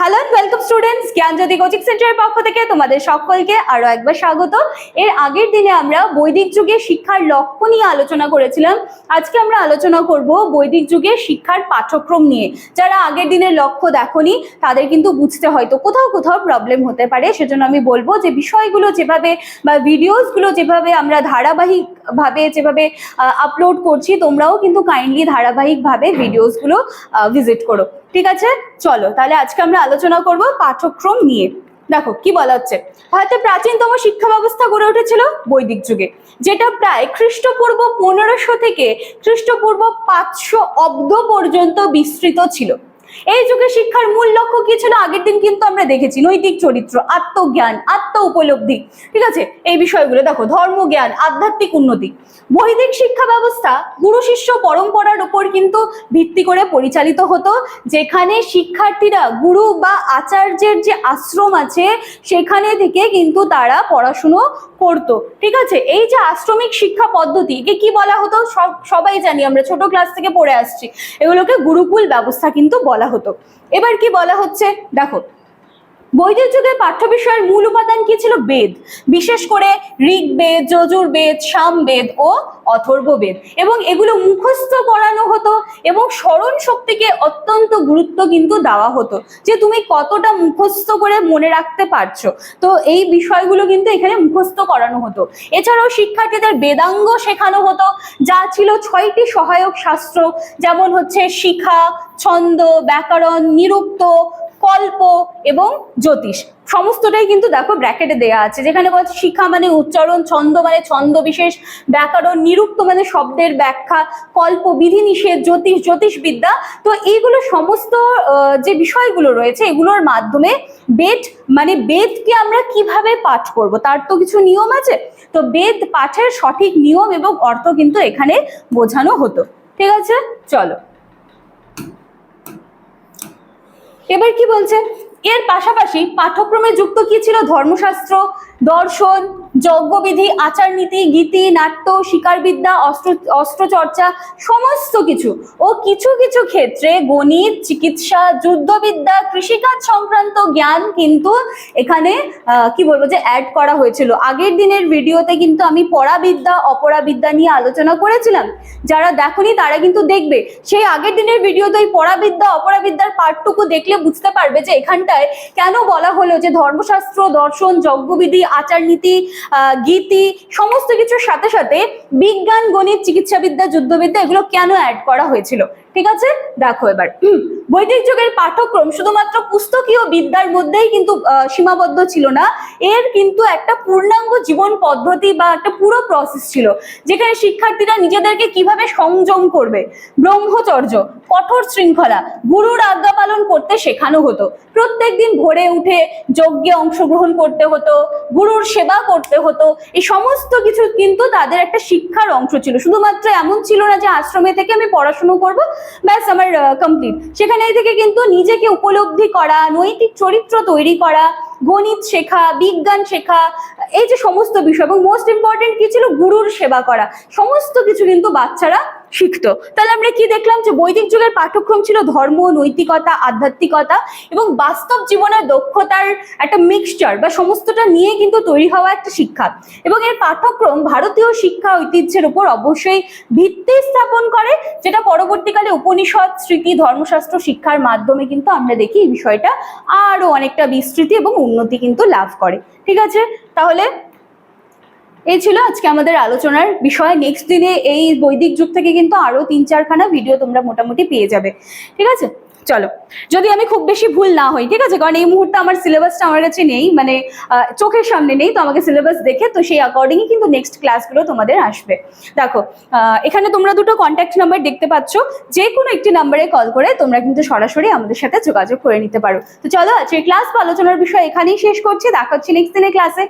Hello welcome students Gyanjyoti coaching সেন্টারের পক্ষ থেকে তোমাদের সকলকে আরও একবার স্বাগত। এর আগের দিনে আমরা বৈদিক যুগে শিক্ষার লক্ষ্য নিয়ে আলোচনা করেছিলাম। আজকে আমরা আলোচনা করব বৈদিক যুগে শিক্ষার পাঠ্যক্রম নিয়ে। যারা আগের দিনের লক্ষ্য দেখনি, তাদের কিন্তু বুঝতে হয়তো কোথাও কোথাও প্রবলেম হতে পারে। সেজন্য আমি বলব যে বিষয়গুলো যেভাবে বা ভিডিওসগুলো যেভাবে আমরা ধারাবাহিকভাবে যেভাবে আপলোড করছি, তোমরাও কিন্তু কাইন্ডলি ধারাবাহিকভাবে ভিডিওসগুলো ভিজিট করো। ঠিক আছে? চলো, তাহলে আজকে আমরা আলোচনা করব পাঠ্যক্রম নিয়ে। দেখো, কি বলা হচ্ছে? ভারতের প্রাচীনতম শিক্ষা ব্যবস্থা গড়ে উঠেছিল বৈদিক যুগে, যেটা প্রায় খ্রিস্টপূর্ব পনেরোশো থেকে খ্রিস্টপূর্ব পাঁচশো অব্দ পর্যন্ত বিস্তৃত ছিল। এই যুগে শিক্ষার মূল লক্ষ্য কি ছিল? আগের দিন কিন্তু আমরা দেখেছি নৈতিক চরিত্র, আত্মজ্ঞান আত্ম উপলব্ধি ঠিক আছে? এই বিষয়গুলো দেখো, ধর্মজ্ঞান, আধ্যাত্মিক উন্নতি। বৈদিক শিক্ষা ব্যবস্থা গুরু শিষ্য পরম্পরার উপর কিন্তু ভিত্তি করে পরিচালিত হতো, যেখানে শিক্ষার্থীরা গুরু বা আচার্যের যে আশ্রম আছে, সেখানে থেকে কিন্তু তারা পড়াশুনো করতো। ঠিক আছে? এই যে আশ্রমিক শিক্ষা পদ্ধতি, একে কি বলা হতো? সব, সবাই জানি, আমরা ছোট ক্লাস থেকে পড়ে আসছি। এগুলোকে গুরুকুল ব্যবস্থা কিন্তু বলা হতো। এবার কি বলা হচ্ছে? দেখো বৈদিক যুগের পাঠ্য বিষয়ের মূল উপাদান কি ছিল? বেদ। বিশেষ করে ঋগ্বেদ, যজুর্বেদ, সামবেদ ও অথর্ববেদ। এবং এগুলো মুখস্থ করানো হতো এবং স্মরণ শক্তিকে অত্যন্ত গুরুত্ব কিন্তু দেওয়া হতো যে তুমি কতটা মুখস্থ করে মনে রাখতে পারছ। তো এই বিষয়গুলো কিন্তু এখানে মুখস্থ করানো হতো। এছাড়াও শিক্ষার্থীদের বেদাঙ্গ শেখানো হতো, যা ছিল ছয়টি সহায়ক শাস্ত্র, যেমন হচ্ছে শিখা, ছন্দ, ব্যাকরণ, নিরুক্ত কল্প এবং জ্যোতিষ। সমস্তটাই কিন্তু দেখো ব্র্যাকেটে দেয়া আছে, যেখানে বলছে শিক্ষা মানে উচ্চারণ, ছন্দ মানে ছন্দ বিশেষ, ব্যাকরণ নিরুক্ত মানে শব্দের ব্যাখ্যা, কল্প বিধি নিষেধ জ্যোতিষ, জ্যোতিষবিদ্যা। তো এইগুলো সমস্ত যে বিষয়গুলো রয়েছে, এগুলোর মাধ্যমে বেদ মানে বেদকে আমরা কীভাবে পাঠ করব? তার তো কিছু নিয়ম আছে। তো বেদ পাঠের সঠিক নিয়ম এবং অর্থ কিন্তু এখানে বোঝানো হতো। ঠিক আছে? চলো। এবার কি বলছেন? এর পাশাপাশি পাঠ্যক্রমে যুক্ত কি ছিল ধর্মশাস্ত্র? দর্শন, যজ্ঞবিধি, আচারনীতি, গীতি, নাট্য, শিকারবিদ্যা, অস্ত্র, অস্ত্রচর্চা, সমস্ত কিছু ও কিছু কিছু ক্ষেত্রে গণিত, চিকিৎসা, যুদ্ধবিদ্যা, কৃষিকাজ সংক্রান্ত জ্ঞান কিন্তু এখানে কি বলব যে অ্যাড করা হয়েছিল। আগের দিনের ভিডিওতে কিন্তু আমি পড়াবিদ্যা অপরাবিদ্যা নিয়ে আলোচনা করেছিলাম। যারা দেখনি তারা কিন্তু দেখবে। সেই আগের দিনের ভিডিওতে ওই পড়াবিদ্যা অপরাবিদ্যার পার্টটুকু দেখলে বুঝতে পারবে যে এখানটায় কেন বলা হলো যে ধর্মশাস্ত্র, দর্শন, যজ্ঞবিধি আচারনীতি নীতি গীতি, সমস্ত কিছুর সাথে সাথে বিজ্ঞান, গণিত, চিকিৎসাবিদ্যা, যুদ্ধবিদ্যা এগুলো কেন অ্যাড করা হয়েছিল? ঠিক আছে? দেখো এবার। বৈদিক যুগের পাঠ্যক্রম শুধুমাত্র পুস্তকীয় বিদ্যার মধ্যেই কিন্তু সীমাবদ্ধ ছিল না। এর কিন্তু একটা পূর্ণাঙ্গ জীবন পদ্ধতি বা একটা পুরো প্রসেস ছিল, যেখানে শিক্ষার্থীরা নিজেদেরকে কীভাবে সংযম করবে। ব্রহ্মচর্য, কঠোর শৃঙ্খলা, গুরুর আজ্ঞা পালন করতে শেখানো হতো। প্রত্যেকদিন ভোরে উঠে যজ্ঞে অংশগ্রহণ করতে হতো, গুরুর সেবা করতে হতো। এই সমস্ত কিছু কিন্তু তাদের একটা শিক্ষার অংশ ছিল। শুধুমাত্র এমন ছিল না যে আশ্রমে থেকে আমি পড়াশুনো করব ব্যাস আমার কমপ্লিট সেখানে থেকে কিন্তু নিজেকে উপলব্ধি করা নৈতিক চরিত্র তৈরি করা গণিত শেখা, বিজ্ঞান শেখা, এই যে সমস্ত বিষয় এবং মোস্ট ইম্পর্টেন্ট কি ছিল? গুরুর সেবা করা। সমস্ত কিছু কিন্তু বাচ্চারা শিখতো। তাহলে আমরা কি দেখলাম? যে বৈদিক যুগের পাঠ্যক্রম ছিল ধর্ম, নৈতিকতা, আধ্যাত্মিকতা এবং বাস্তব জীবনের দক্ষতার একটা মিক্সচার বা সমস্তটা নিয়ে কিন্তু তৈরি হওয়া একটা শিক্ষা। এবং এর পাঠ্যক্রম ভারতীয় শিক্ষা ঐতিহ্যের উপর অবশ্যই ভিত্তি স্থাপন করে, যেটা পরবর্তীকালে উপনিষদ, স্মৃতি, ধর্মশাস্ত্র, শিক্ষার মাধ্যমে কিন্তু আমরা দেখি এই বিষয়টা আরও অনেকটা বিস্তৃতি এবং উন্নতি কিন্তু লাভ করে। ঠিক আছে? তাহলে এই ছিল আজকে আমাদের আলোচনার বিষয়। নেক্সট দিনে এই বৈদিক যুগ থেকে কিন্তু আরও তিন চারখানা ভিডিও তোমরা মোটামুটি পেয়ে যাবে। ঠিক আছে? চলো, যদি আমি খুব বেশি ভুল না হই, ঠিক আছে? কারণ এই মুহূর্তে আমার সিলেবাসটা আমার কাছে নেই মানে চোখের সামনে নেই, তো আমাকে সিলেবাস দেখে, তো সেই অ্যাকর্ডিংই কিন্তু নেক্সট ক্লাসগুলো তোমাদের আসবে। দেখো এখানে তোমরা দুটো কন্ট্যাক্ট নাম্বার দেখতে পাচ্ছ যে কোনো একটি নাম্বারে কল করে তোমরা কিন্তু সরাসরি আমাদের সাথে যোগাযোগ করে নিতে পারো। তো চলো আজকে ক্লাস বা আলোচনার বিষয় এখানেই শেষ করছি, দেখা নেক্সট দিনের ক্লাসে